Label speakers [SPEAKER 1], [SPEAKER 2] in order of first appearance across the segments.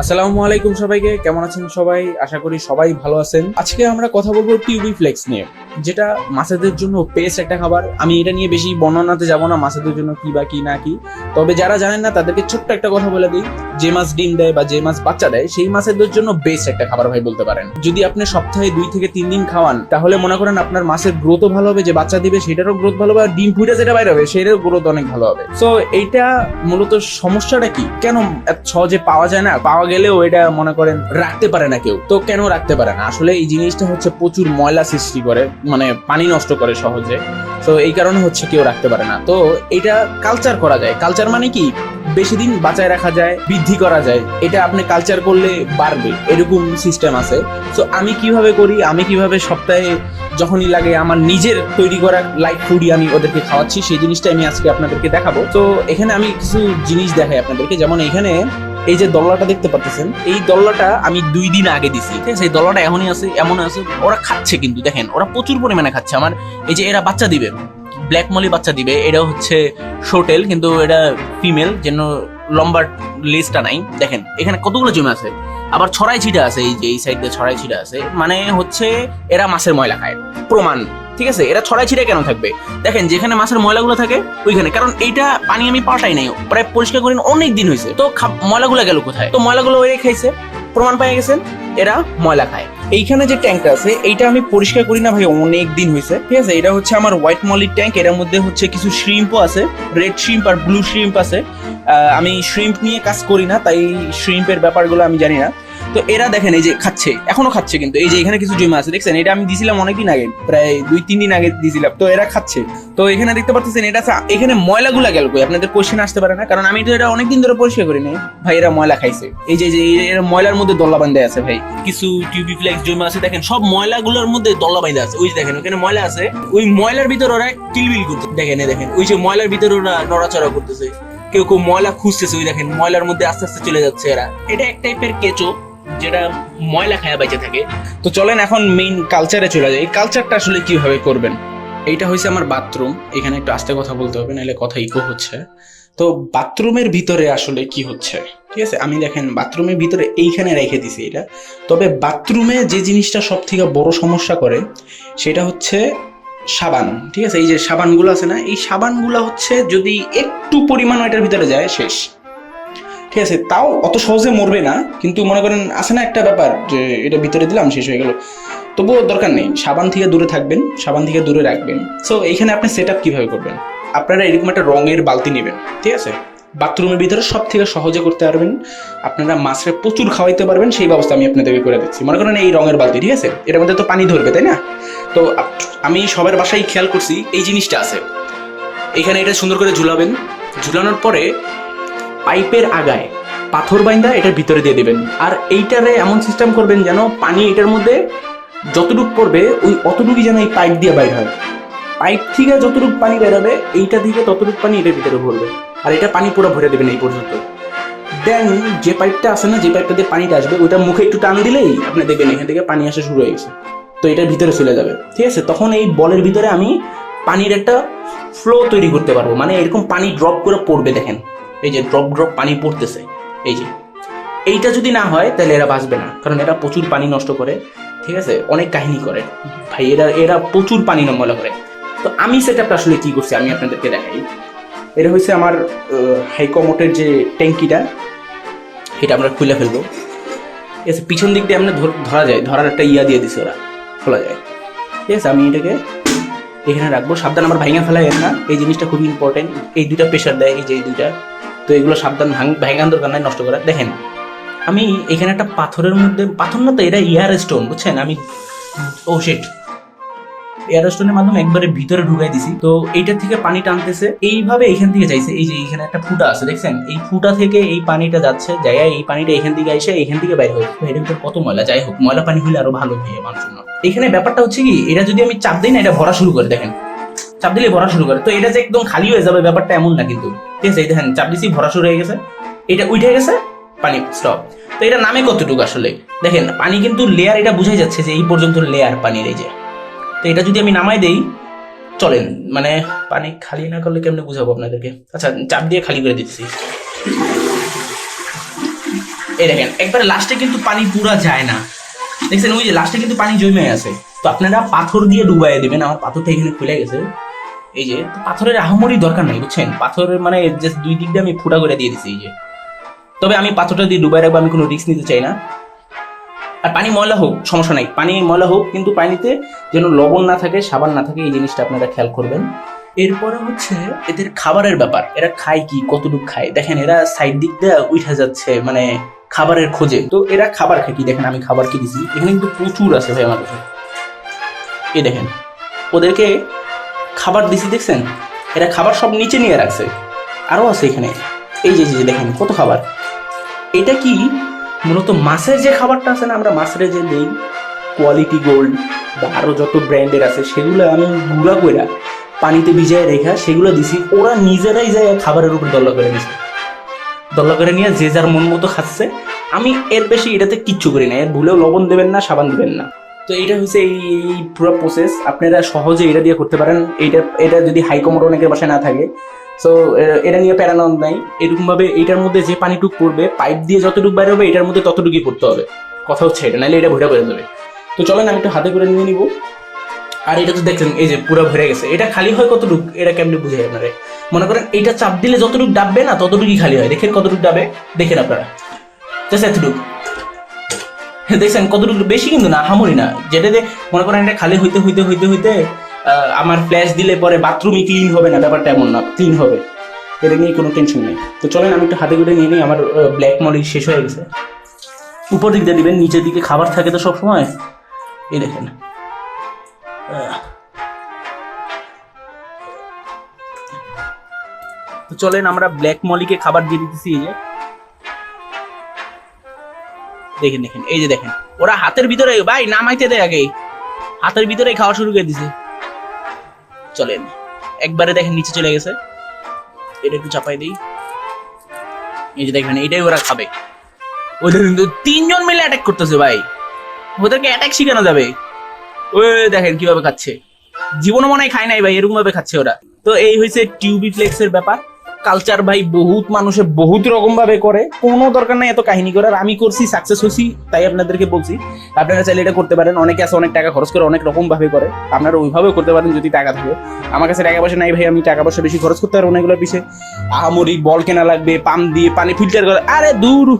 [SPEAKER 1] আসসালামু আলাইকুম সবাইকে, কেমন আছেন সবাই? আশা করি সবাই ভালো আছেন। আজকে আমরা কথা বলব টিউবি ফ্লেক্স নিয়ে, যেটা মাছেদের জন্য পেস্ট একটা খাবার। আমি এটা নিয়ে বেশি বর্ণনাতে যাব না, মাছেদের জন্য কি বা কি না কি। তবে যারা জানেন না, তাদেরকে ছোট্ট একটা কথা বলে দিই। যে মাছ ডিম দেয় বা যে মাছ বাচ্চা দেয়, সেই মাছেদের জন্য বেস্ট একটা খাবার ভাই বলতে পারেন। যদি আপনি সপ্তাহে দুই থেকে তিন দিন খাওয়ান, তাহলে মনে করেন আপনার মাছের গ্রোথও ভালো হবে, যে বাচ্চা দিবে সেটারও গ্রোথ ভালো হবে, আর ডিম ফুটে যেটা বাইরে হবে, সেটারও গ্রোথ অনেক ভালো হবে। সো এইটা মূলত সমস্যাটা কি? কেন সহজে পাওয়া যায় না? পাওয়া গেলেও এটা মনে করেন রাখতে পারে না কেউ। তো কেন রাখতে পারে না? আসলে এই জিনিসটা হচ্ছে প্রচুর ময়লা সৃষ্টি করে মানে পানি নষ্ট করে সহজে। তো এই কারণে হচ্ছে কেউ রাখতে পারে না। তো এটা কালচার করা যায়। কালচার মানে কি? বেশি দিন বাঁচায় রাখা যায়, বৃদ্ধি করা যায়। এটা আপনি কালচার করলে বাড়বে। এরকম সিস্টেম আছে। তো আমি কীভাবে করি? আমি কীভাবে সপ্তাহে যখনই লাগে আমার নিজের তৈরি করা লাইট ফুডই আমি ওদেরকে খাওয়াচ্ছি, সেই জিনিসটা আমি আজকে আপনাদেরকে দেখাবো। তো এখানে আমি কিছু জিনিস দেখাই আপনাদেরকে। যেমন এখানে এই যে দল্লাটা দেখতে পাচ্ছেন, এই দল্লাটা আমি দুই দিন আগে দিছি, ঠিক আছে? এই দল্লাটা এখনই আছে এমন আছে, ওরা খাচ্ছে কিন্তু, দেখেন, ওরা প্রচুর পরিমাণে খাচ্ছে। আমার এই যে এরা বাচ্চা দিবে ব্ল্যাক মলি বাচ্চা দিবে এরা হচ্ছে শোটেল কিন্তু এটা ফিমেল যেন লম্বা লিস্টটা নাই। দেখেন, এখানে কতগুলো জমে আছে? আবার ছড়াই ছিটা আছে, এই যে এই সাইড দিয়ে ছড়াই ছিটা আছে মানে হচ্ছে এরা মাছের ময়লা খায়। প্রমাণ, ঠিক আছে? এরা ছড়াই ছিটা কেন থাকবে? দেখেন, যেখানে মাছের ময়লাগুলো থাকে, ওইখানে। কারণ এইটা পানি আমি পাল্টাই নাই, প্রায় পরিষ্কার করেন অনেক দিন হয়েছে। তো ময়লাগুলো গেল কোথায়? তো ময়লাগুলো ওই খাইছে প্রমাণ পাই গেছেন, এরা ময়লা খায়। এইখানে যে ট্যাঙ্কটা আছে, এইটা আমি পরিষ্কার করি না ভাই, অনেক দিন হয়েছে। ঠিক আছে? এটা হচ্ছে আমার হোয়াইট মলির ট্যাঙ্ক এর মধ্যে হচ্ছে কিছু শ্রিম্পও আছে। রেড শ্রিম্প আর ব্লু শ্রিম্প আছে। আমি শ্রিম্প নিয়ে কাজ করি না, তাই শ্রিম্পের ব্যাপারগুলো আমি জানি না। তো এরা দেখেন এই যে খাচ্ছে, এখনও খাচ্ছে কিন্তু। এই যে এখানে কিছু জমা আছে, দেখছেন? এটা আমি দিছিলাম অনেকদিন আগে, প্রায় দুই, তিন দিন আগে দিছিলাম। তো এরা খাচ্ছে। তো এখানে দেখতে পাচ্ছেন এটা এখানে ময়লাগুলা গেল কই? আপনাদের কোশ্চেন আসতে পারে না, কারণ আমি তো এটা অনেকদিন ধরে পরিষ্কার করি নাই। ভাই, এরা ময়লা খাইছে। এই যে এরা ময়লার মধ্যে দল্লা বান্ধে আছে ভাই। কিছু টিউবি ফ্লেক্স জমা আছে, দেখেন, সব ময়লাগুলোর মধ্যে দল্লা বান্ধে আছে। ওই যে দেখেন, ওখানে ময়লা আছে। ওই ময়লার ভিতর ওরা কিলবিল করতে, দেখেন দেখেন, ওই যে ময়লার ভিতর ওরা নড়াচড়া করতেছে। কেউ কেউ ময়লা খুঁজতেছে, ওই দেখেন, ময়লার মধ্যে আস্তে আস্তে চলে যাচ্ছে এরা। এটা এক টাইপের কেঁচো। যেটা ময়লা খায়া বেঁচে থাকে। তো চলেন এখন মেইন কালচারে চলে যাই। কালচারটা আসলে কীভাবে করবেন? এইটা হয়েছে আমার বাথরুম এখানে একটু আস্তে কথা বলতে হবে, নাহলে কথা ইকো হচ্ছে। তো বাথরুমের ভিতরে আসলে কি হচ্ছে? ঠিক আছে, আমি দেখেন বাথরুমের ভিতরে এইখানে রেখে দিছি এটা। তবে বাথরুমে যে জিনিসটা সব থেকে বড় সমস্যা করে, সেটা হচ্ছে সাবান। ঠিক আছে, এই যে সাবানগুলো আছে না, এই সাবানগুলো হচ্ছে যদি একটু পরিমাণ এটার ভিতরে যায়, শেষ। ঠিক আছে, তাও অত সহজে মরবে না, কিন্তু মনে করেন আছে না একটা ব্যাপার যে এটা ভিতরে দিলাম, শেষ হয়ে গেল। তবুও দরকার নেই, সাবান থেকে দূরে থাকবেন, সাবান থেকে দূরে রাখবেন। সো এইখানে আপনি সেট আপ কীভাবে করবেন? আপনারা এরকম একটা রঙের বালতি নেবেন, ঠিক আছে? বাথরুমের ভিতরে সব থেকে সহজে করতে পারবেন, আপনারা মাছের প্রচুর খাওয়াইতে পারবেন, সেই ব্যবস্থা আমি আপনাদেরকে করে দিচ্ছি। মনে করেন এই রঙের বালতি, ঠিক আছে? এটার মধ্যে তো পানি ধরবে, তাই না? তো আমি সবার বাসায় খেয়াল করছি, এই জিনিসটা আছে। এখানে এটা সুন্দর করে ঝুলাবেন। ঝুলানোর পরে পাইপের আগায়। পাথর বাইন্দা এটার ভিতরে দিয়ে দেবেন। আর এইটারে এমন সিস্টেম করবেন যেন পানি এটার মধ্যে যতটুক পড়বে, ওই অতটুকুই যেন এই পাইপ দিয়ে বাইর হয়। পাইপ থেকে যতটুকু পানি বেরোবে, এইটা থেকে ততটুকু পানি এটার ভিতরে ভরবে। আর এটা পানি পুরো ভরে দেবেন এই পর্যন্ত। দেন যে পাইপটা আসে না, যে পাইপটা দিয়ে পানিটা আসবে, ওইটা মুখে একটু টান দিলেই আপনি দেখবেন এখান থেকে পানি আসা শুরু হয়ে গেছে। তো এটার ভিতরে চলে যাবে। ঠিক আছে? তখন এই বলের ভিতরে আমি পানির একটা ফ্লো তৈরি করতে পারব। মানে এরকম পানি ড্রপ করে পড়বে, দেখেন। এই যে ড্রপ ড্রপ পানি পড়তেছে, এই যে। এইটা যদি না হয়, তাহলে এরা বাঁচবে না, কারণ এরা প্রচুর পানি নষ্ট করে, ঠিক আছে? অনেক কাহিনী করে। ভাই, এরা এরা প্রচুর পানি নমলা করে। তো আমি সেটা আসলে কি করছি, আমি আপনাদেরকে দেখাই। এটা হচ্ছে আমার হাইকমোটের যে ট্যাঙ্কিটা, এটা আমরা খুলে ফেলব। ঠিক আছে? পিছন দিক দিয়ে আমরা ধর- যায়, ধরার একটা ইয়া দিয়ে দিছে ওরা, খোলা যায়। ঠিক আছে? আমি এটাকে এখানে রাখব। সাবধান, আমার ভাইঙা ফেলা না। এই জিনিসটা খুবই ইম্পর্টেন্ট এই দুইটা প্রেশার দেয়, এই যে এই দুইটা। তো এগুলো সাবধান ভাঙ- ভাঙান দরকার নাই, নষ্ট করা। দেখেন, আমি এখানে একটা পাথরের মধ্যে, পাথর না তো, এটা ইয়ার স্টোন, বুঝছেন? আমি, ও শিট এয়ার স্টোনের মাধ্যমে একবারে ভিতরে ঢুকাই দিছি। তো এইটা থেকে পানি টানতেছে। এইভাবে এখান থেকে যাইছে। এই যে এইখানে একটা ফুটা আছে, দেখছেন? এই ফুটা থেকে এই পানিটা যাচ্ছে যাই এই পানিটা এখান থেকে এসে এখান থেকে বাইরে হয় এটার ভিতরে কত ময়লা? যাই হোক, ময়লা পানি হলে আরও ভালো হয় আমার জন্য। এখানে ব্যাপারটা হচ্ছে কি, এটা যদি আমি চাপ দিই না, এটা ভরা শুরু করে, দেখেন। চাপ দিলে ভরা শুরু করে। তো এটা যে একদম খালি হয়ে যাবে, ব্যাপারটা এমন না কিন্তু। ঠিক আছে, এই দেখেন চাপ দিছি ভরা শুরু হয়ে গেছে। এটা উঠে গেছে, পানি স্টপ তো এটা নামে কতটুকু আসলে? দেখেন, পানি কিন্তু লেয়ার এটা যাচ্ছে যে এই পর্যন্ত লেয়ার পানির এই যে। তো এটা যদি আমি নামাই দেই, চলেন মানে পানি খালি না করলে কেমনে বুঝাবো আপনাদেরকে? আচ্ছা চাপ দিয়ে খালি করে দিচ্ছি এই দেখেন, একবারে লাস্টে কিন্তু পানি পুরা যায় না। দেখছেন, ওই যে লাস্টে কিন্তু পানি জমে আছে। তো আপনারা পাথর দিয়ে ডুবাই দিবেন, আমার পাথরটা এখানে খুলে গেছে। এই যে পাথরের আহামরি দরকার নাই, বুঝছেন? পাথরের মানে জাস্ট দুই দিক দিয়ে আমি ফুটা করে দিয়ে দিছি এই যে। তবে আমি পাথরটা দিয়ে ডুবাই রাখব, আমি কোনো রিস্ক নিতে চাই না। আর পানি ময়লা হোক, সমস্যা নাই। পানি ময়লা হোক, কিন্তু পানিতে যেন লবণ না থাকে, সাবান না থাকে, এই জিনিসটা আপনারা খেয়াল করবেন। এরপরে হচ্ছে এদের খাবারের ব্যাপার। এরা খায় কি? কতটুকু খায়? দেখেন, এরা সাইড দিক দিয়ে উঠে যাচ্ছে মানে খাবারের খোঁজে। তো এরা খাবার খায় কি? দেখেন, আমি খাবার কি দিছি? এখানে কিন্তু প্রচুর আছে ভাই আমার কাছে এই দেখেন, ওদেরকে খাবার দিছি, দেখছেন? এরা খাবার সব নিচে নিয়ে রাখছে। আরও আছে এখানে। এই যে যে দেখেন, কত খাবার। এটা কি? মূলত মাছের যে খাবারটা আছে না, আমরা মাছের যে দেই কোয়ালিটি গোল্ড বা আরও যত ব্র্যান্ডের আছে, সেগুলো আমি গুঁড়া কইরা পানিতে ভিজায় রেখা সেগুলো দিছি। ওরা নিজেরাই যায় খাবারের উপর দল্লা করে দিছে। দল্লা করে নিয়ে যে যার মন মতো খাচ্ছে। আমি এর বেশি এটাতে কিচ্ছু করি না। এর ভুলেও লবণ দেবেন না, সাবান দেবেন না। তো এইটা হচ্ছে এই এই পুরো প্রসেস আপনারা সহজে এটা দিয়ে করতে পারেন। এইটা, এটা যদি হাই কমোড অনেকের বাসায় না থাকে। সো এটা নিয়ে প্যারানন্দ নাই। এরকম ভাবে এইটার মধ্যে যে পানিটুক পড়বে পাইপ দিয়ে যতটুকু বাইরে হবে, এটার মধ্যে ততটুকুই পড়তে হবে। কথা হচ্ছে এটা নাহলে এটা ভরে ভরে যাবে। তো চলেন, আমি একটু হাতে করে নিয়ে নিব। আর এটা তো দেখছেন, এই যে পুরো ভরে গেছে। এটা খালি হয় কতটুক? এটা কেমনি বুঝে আপনারা? মনে করেন এটা চাপ দিলে যতটুকু ডাববে না, ততটুকুই খালি হয়। দেখেন কতটুকু ডাবে দেখেন আপনারা। জাস্ট এতটুকু। দেখছেন কতটুকু বেশি কিন্তু না হামরি না। যেটাতে মনে করেন এটা খালি হইতে হইতে হইতে হইতে আমার ফ্ল্যাশ দিলে পরে বাথরুমই ক্লিন হবে না, ব্যাপারটা এমন না ক্লিন হবে। এটা নিয়ে কোনো টেনশন নেই। তো চলেন, আমি একটু হাতে করে নিয়ে নিই, আমার ব্ল্যাক মলি শেষ হয়ে গেছে। উপর দিক দিয়ে দিবেন, নিচের দিকে খাবার থাকে তো সব সময় এই দেখেন। তো চলেন, আমরা ব্ল্যাক মলিকে খাবার দিয়ে দিতেছি এই যে। দেখেন দেখেন, এই যে দেখেন। ওরা হাতের ভিতরে, ভাই, নামাইতে দেয় আগে হাতের ভিতরে খাওয়া শুরু করে দিছে। চলেন, একবারে দেখেন, নিচে চলে গেছে। এটা একটু চাপাই দিই। এই যে দেখেন এটাই ওরা খাবে। ওদের তিনজন মিলে অ্যাটাক করতেছে, ভাই। ওদেরকে অ্যাটাক শিখানো যাবে। ওই দেখেন কীভাবে খাচ্ছে। জীবনে মনে হয় খায় নাই, ভাই এরকম ভাবে খাচ্ছে ওরা। তো এই হয়েছে টিউবি ফ্লেক্সের ব্যাপার। কালচার ভাই বহুত মানুষে বহুত রকম ভাবে করে। কোনো দরকার নাই এত কাহিনী করার। আমি করছি সাকসেস হয়েছি, তাই আপনাদেরকে বলছি। আপনারা চাইলে এটা করতে পারেন। অনেকে আছে অনেক টাকা খরচ করে, অনেক রকম ভাবে করে। আপনারা ওইভাবেও করতে পারেন যদি টাকা থাকে। আমার কাছে টাকা পয়সা নাই ভাই, আমি টাকা পয়সা বেশি খরচ করতে পারব না এগুলোর পিছিয়ে আহামরি বল কেনা লাগবে, পাম্প দিয়ে পানি ফিল্টার করে। আরে দূর!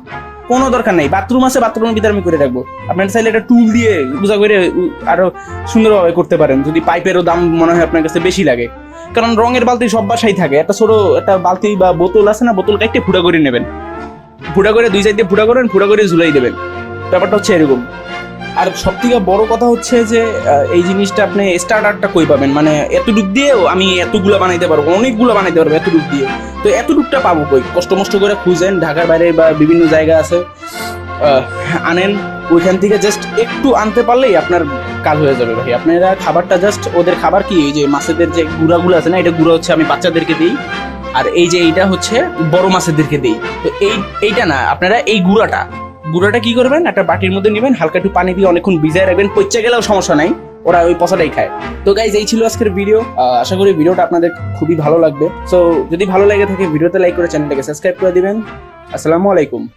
[SPEAKER 1] কোনো দরকার নাই। বাথরুম আছে, বাথরুমের ভিতরে আমি করে রাখব। আপনারা চাইলে একটা টুল দিয়ে বুঝা করে আরও সুন্দরভাবে করতে পারেন। যদি পাইপেরও দাম মনে হয় আপনার কাছে বেশি লাগে। কারণ রঙের বালতি সব বাসায় থাকে। একটা ছোট একটা বালতি বা বোতল আছে না, বোতল কাইটে ফুটা করে নেবেন। ফুটা করে দুই সাইডে ফুটা করেন, ফুটা করে ঝুলাই দেবেন। ব্যাপারটা হচ্ছে এরকম। আর সব থেকে বড় কথা হচ্ছে যে এই জিনিসটা আপনি স্টার্টারটা কই পাবেন? মানে এতটুক দিয়েও আমি এতগুলো বানাইতে পারব, অনেকগুলো বানাইতে পারব এতটুক দিয়ে। তো এতটুকটা পাবো কই? কষ্ট মষ্ট করে খুঁজেন, ঢাকার বাইরে বা বিভিন্ন জায়গা আছে। আনেন। ওইখান থেকে জাস্ট একটু আনতে পারলেই আপনার কাজ হয়ে যাবে ভাই। আপনারা খাবারটা জাস্ট ওদের খাবার কি, এই যে মাছেদের যে গুঁড়াগুলো আছে না, এটা গুঁড়া হচ্ছে আমি বাচ্চাদেরকে দিই। আর এই যে এইটা হচ্ছে বড় মাছেদেরকে দিই। তো এই, এইটা না, আপনারা এই গুঁড়াটা গুঁড়াটা কি করবেন, একটা বাটির মধ্যে নেবেন, হালকা একটু পানি দিয়ে অনেকক্ষণ ভিজায় রাখবেন, পচে গেলেও সমস্যা নাই, ওরা ওই পচাটাই খায়। তো গাইজ এই ছিল আজকের ভিডিও আশা করি ভিডিওটা আপনাদের খুবই ভালো লাগবে। সো যদি ভালো লাগে থাকে ভিডিওতে লাইক করে চ্যানেলটাকে সাবস্ক্রাইব করে দিবেন। আসসালামু আলাইকুম।